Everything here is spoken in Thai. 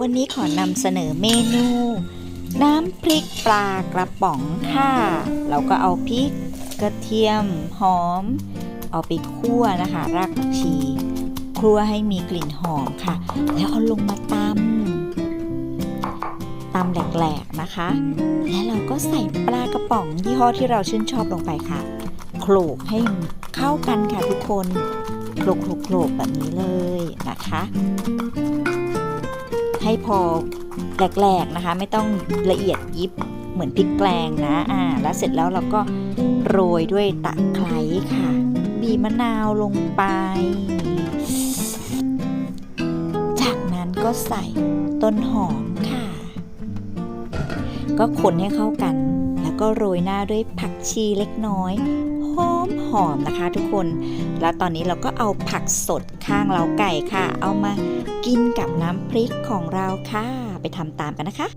วันนี้ขอนำเสนอเมนู น้ำพริกปลากระป๋องค่ะ เราก็เอาพริกกระเทียม หอม เอาไปคั่วนะคะ รากผักชีคั่วให้มีกลิ่นหอมค่ะ แล้วเอาลงมาตำตำแหลกๆนะคะ และเราก็ใส่ปลากระป๋องยี่ห้อที่เราชื่นชอบลงไปค่ะโขลกให้เข้ากันค่ะทุกคนโขลกโขลกโขลกแบบนี้เลยนะคะ ให้พอแหลกๆนะคะ ไม่ต้องละเอียดยิบเหมือนพริกแกงนะอ่าแล้วเสร็จแล้วเราก็โรยด้วยตะไคร้ค่ะ บีมะนาวลงไป จากนั้นก็ใส่ต้นหอมค่ะ ก็คนให้เข้ากัน ก็โรยหน้าด้วยผักชีเล็กน้อยหอมหอมนะคะทุกคน แล้วตอนนี้เราก็เอาผักสดข้างเล้าไก่ค่ะ เอามากินกับน้ำพริกของเราค่ะ ไปทำตามกันนะคะ